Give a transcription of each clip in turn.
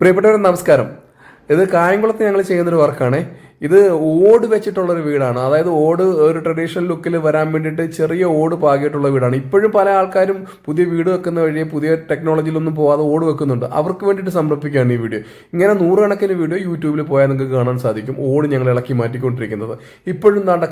പ്രിയപ്പെട്ടവരെ നമസ്കാരം. ഇത് കായംകുളത്ത് ഞങ്ങൾ ചെയ്യുന്നൊരു വർക്കാണ്. ഇത് ഓട് വെച്ചിട്ടുള്ളൊരു വീടാണ്. അതായത് ഓട് ഒരു ട്രഡീഷണൽ ലുക്കിൽ വരാൻ വേണ്ടിയിട്ട് ചെറിയ ഓട് പാകിയിട്ടുള്ള വീടാണ്. ഇപ്പോഴും പല ആൾക്കാരും പുതിയ വീട് വെക്കുന്ന വഴി പുതിയ ടെക്നോളജിയിലൊന്നും പോകാതെ ഓട് വെക്കുന്നുണ്ട്. അവർക്ക് വേണ്ടിയിട്ട് സമർപ്പിക്കുകയാണ് ഈ വീഡിയോ ഇങ്ങനെ നൂറുകണക്കിന് വീഡിയോ യൂട്യൂബിൽ പോയാൽ നിങ്ങൾക്ക് കാണാൻ സാധിക്കും. ഓട് ഞങ്ങൾ ഇളക്കി മാറ്റിക്കൊണ്ടിരിക്കുന്നത്. ഇപ്പോഴും താണ്ട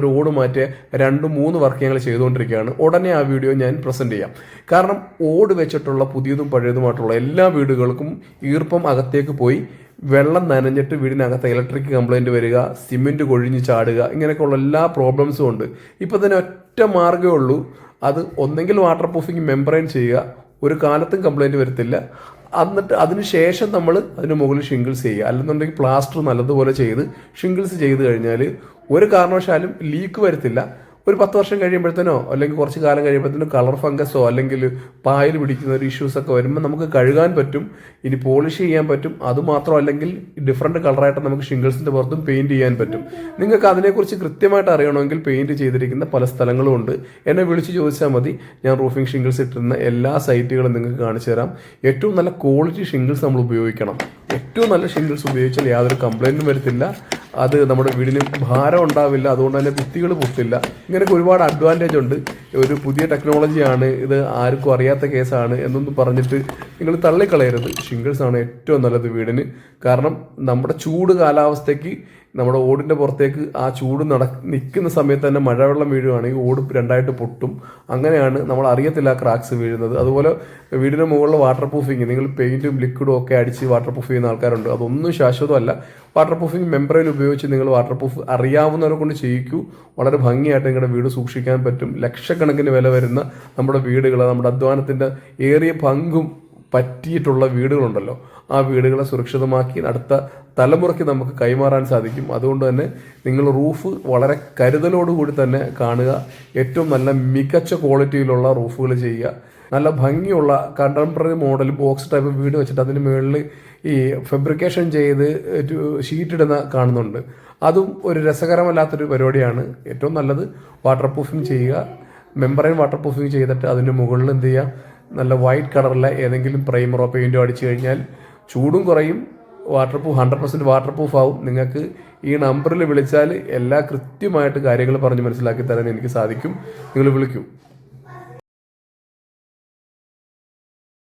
ഒരു ഓട് മാറ്റിയ രണ്ട് മൂന്ന് വർക്ക് ഞങ്ങൾ ചെയ്തുകൊണ്ടിരിക്കുകയാണ്. ഉടനെ ആ വീഡിയോ ഞാൻ പ്രസന്റ് ചെയ്യാം. കാരണം ഓട് വെച്ചിട്ടുള്ള പുതിയതും പഴയതുമായിട്ടുള്ള എല്ലാ വീടുകൾക്കും ഈർപ്പം അകത്തേക്ക് പോയി. വെള്ളം നനഞ്ഞിട്ട് വീടിനകത്ത് ഇലക്ട്രിക് കംപ്ലൈന്റ് വരിക സിമെന്റ് കൊഴിഞ്ഞ് ചാടുക ഇങ്ങനെയൊക്കെയുള്ള എല്ലാ പ്രോബ്ലംസും ഉണ്ട്. ഇപ്പോൾ തന്നെ ഒറ്റ മാർഗമേ ഉള്ളൂ. അത് ഒന്നെങ്കിൽ വാട്ടർ പ്രൂഫിങ് മെമ്പറൈൻ ചെയ്യുക. ഒരു കാലത്തും കംപ്ലൈന്റ് വരത്തില്ല. എന്നിട്ട് അതിന് ശേഷം നമ്മൾ അതിന് മുകളിൽ ഷിംഗിൾസ് ചെയ്യുക. അല്ലെന്നുണ്ടെങ്കിൽ പ്ലാസ്റ്റർ നല്ലതുപോലെ ചെയ്ത് ഷിംഗിൾസ് ചെയ്ത് കഴിഞ്ഞാൽ ഒരു കാരണവശാലും ലീക്ക് വരത്തില്ല. ഒരു പത്ത് വർഷം കഴിയുമ്പോഴത്തേനോ അല്ലെങ്കിൽ കുറച്ച് കാലം കഴിയുമ്പോഴത്തേനോ കളർ ഫംഗസോ അല്ലെങ്കിൽ പായൽ പിടിക്കുന്ന ഒരു ഇഷ്യൂസ് ഒക്കെ വരുമ്പോൾ നമുക്ക് കഴുകാൻ പറ്റും ഇനി പോളിഷ് ചെയ്യാൻ പറ്റും. അതുമാത്രം അല്ലെങ്കിൽ ഡിഫറെന്റ് കളറായിട്ട് നമുക്ക് ഷിംഗിൾസിന്റെ പുറത്തും പെയിന്റ് ചെയ്യാൻ പറ്റും. നിങ്ങൾക്ക് അതിനെക്കുറിച്ച് കൃത്യമായിട്ട് അറിയണമെങ്കിൽ പെയിന്റ് ചെയ്തിരിക്കുന്ന പല സ്ഥലങ്ങളും ഉണ്ട്. എന്നെ വിളിച്ച് ചോദിച്ചാൽ മതി. ഞാൻ റൂഫിംഗ് ഷിംഗിൾസ് ഇട്ടിരുന്ന എല്ലാ സൈറ്റുകളും നിങ്ങൾക്ക് കാണിച്ചു തരാം. ഏറ്റവും നല്ല ക്വാളിറ്റി ഷിംഗിൾസ് നമ്മൾ ഉപയോഗിക്കണം. ഏറ്റവും നല്ല ഷിംഗിൾസ് ഉപയോഗിച്ചാൽ യാതൊരു കംപ്ലൈന്റും വരത്തില്ല. അത് നമ്മുടെ വീടിന് ഭാരം ഉണ്ടാവില്ല അതുകൊണ്ട് തന്നെ ഭിത്തികൾ പൊട്ടില്ല. ഇങ്ങനെയൊക്കെ ഒരുപാട് അഡ്വാന്റേജ് ഉണ്ട്. ഒരു പുതിയ ടെക്നോളജിയാണ് ഇത് ആർക്കും അറിയാത്ത കേസാണ് എന്നൊന്നും പറഞ്ഞിട്ട് നിങ്ങൾ തള്ളിക്കളയരുത്. ആണ് ഏറ്റവും നല്ലത് വീടിന്. കാരണം നമ്മുടെ ചൂട് കാലാവസ്ഥയ്ക്ക് നമ്മുടെ ഓടിന്റെ പുറത്തേക്ക് ആ ചൂട് നട നിൽക്കുന്ന സമയത്ത് തന്നെ മഴവെള്ളം വീഴുകയാണെങ്കിൽ ഓട് രണ്ടായിട്ട് പൊട്ടും. അങ്ങനെയാണ് നമ്മൾ അറിയത്തില്ല ക്രാക്സ് വീഴുന്നത്. അതുപോലെ വീടിന് മുകളിൽ വാട്ടർ പ്രൂഫിങ് നിങ്ങൾ പെയിന്റും ലിക്വിഡും ഒക്കെ അടിച്ച് വാട്ടർ പ്രൂഫ് ചെയ്യുന്ന ആൾക്കാരുണ്ട്. അതൊന്നും ശാശ്വതമല്ല. വാട്ടർ പ്രൂഫിങ് മെമ്പറയിൽ ഉപയോഗിച്ച് നിങ്ങൾ വാട്ടർ പ്രൂഫ് അറിയാവുന്നവരെ കൊണ്ട് ചെയ്യിക്കൂ. വളരെ ഭംഗിയായിട്ട് നിങ്ങളുടെ വീട് സൂക്ഷിക്കാൻ പറ്റും. ലക്ഷക്കണക്കിന് വില വരുന്ന നമ്മുടെ വീടുകൾ നമ്മുടെ അധ്വാനത്തിന്റെ ഏറിയ പങ്കും പറ്റിയിട്ടുള്ള വീടുകളുണ്ടല്ലോ. ആ വീടുകളെ സുരക്ഷിതമാക്കി അടുത്ത തലമുറയ്ക്ക് നമുക്ക് കൈമാറാൻ സാധിക്കും. അതുകൊണ്ട് തന്നെ നിങ്ങൾ റൂഫ് വളരെ കരുതലോടുകൂടി തന്നെ കാണുക. ഏറ്റവും നല്ല മികച്ച ക്വാളിറ്റിയിലുള്ള റൂഫുകൾ ചെയ്യുക. നല്ല ഭംഗിയുള്ള കണ്ടംപററി മോഡൽ ബോക്സ് ടൈപ്പ് വീട് വെച്ചിട്ട് അതിന് മുകളിൽ ഈ ഫെബ്രിക്കേഷൻ ചെയ്ത് ഷീറ്റ് ഇടുന്ന കാണുന്നുണ്ട്. അതും ഒരു രസകരമല്ലാത്തൊരു പരിപാടിയാണ്. ഏറ്റവും നല്ലത് വാട്ടർ പ്രൂഫിങ് ചെയ്യുക. മെമ്പറൈൻ വാട്ടർ പ്രൂഫിങ് ചെയ്തിട്ട് അതിന്റെ മുകളിൽ എന്ത് ചെയ്യുക? നല്ല വൈറ്റ് കളറുള്ള ഏതെങ്കിലും പ്രൈമറോ പെയിന്റോ അടിച്ചു കഴിഞ്ഞാൽ ചൂടും കുറയും waterproof hundred percent waterproof ആവും. നിങ്ങൾക്ക് ഈ നമ്പറിൽ വിളിച്ചാൽ എല്ലാ കൃത്യമായിട്ട് കാര്യങ്ങൾ പറഞ്ഞ് മനസ്സിലാക്കി തരാൻ എനിക്ക് സാധിക്കും. നിങ്ങൾ വിളിക്കൂ.